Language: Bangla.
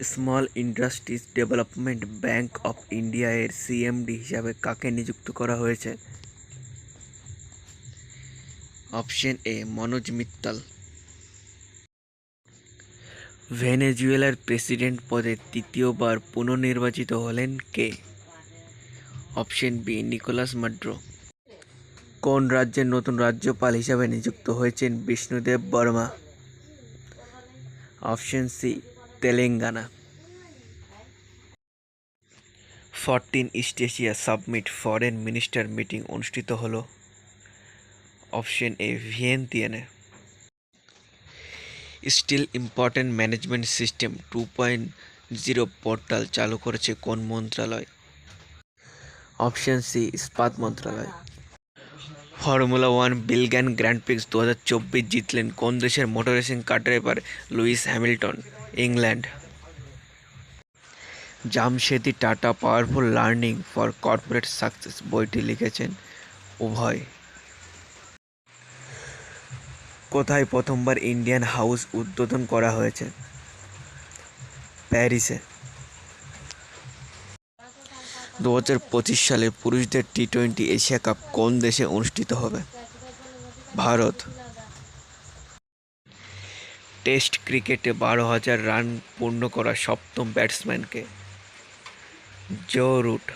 Small industries development bank of India এর সিএমডি হিসাবে কাকে নিযুক্ত করা হয়েছে? Option A, Manoj Mittal. ভেনেজুয়েলার প্রেসিডেন্ট পদে তৃতীয়বার পুনর্নির্বাচিত হলেন কে? Option B, Nicolas Maduro. কোন রাজ্যের নতুন রাজ্যপাল হিসাবে নিযুক্ত হয়েছেন Vishnudev Varma? Option C Telangana. Fourteen East Asia summit foreign minister meeting অনুষ্ঠিত হলো। Option A Vientiane steel important management system two point zero portal চালু করেছে কোন মন্ত্রণালয় অপশন সি ইস্পাত মন্ত্রণালয় formula one Belgian grand prix দু হাজার চব্বিশ জিতলেন কোন দেশের motor racing car driver Lewis Hamilton? England. Jamsetji Tata powerful learning for corporate success বইটি লিখেছেন উভয়। কোথায় প্রথমবার ইন্ডিয়ান হাউস উদ্বোধন করা হয়েছে? প্যারিসে। দু হাজার পঁচিশ সালে পুরুষদের টি টোয়েন্টি এশিয়া কাপ কোন দেশে অনুষ্ঠিত হবে? ভারত। টেস্ট ক্রিকেটে বারো হাজার রান পূর্ণ করা সপ্তম ব্যাটসম্যানকে। Joe Root.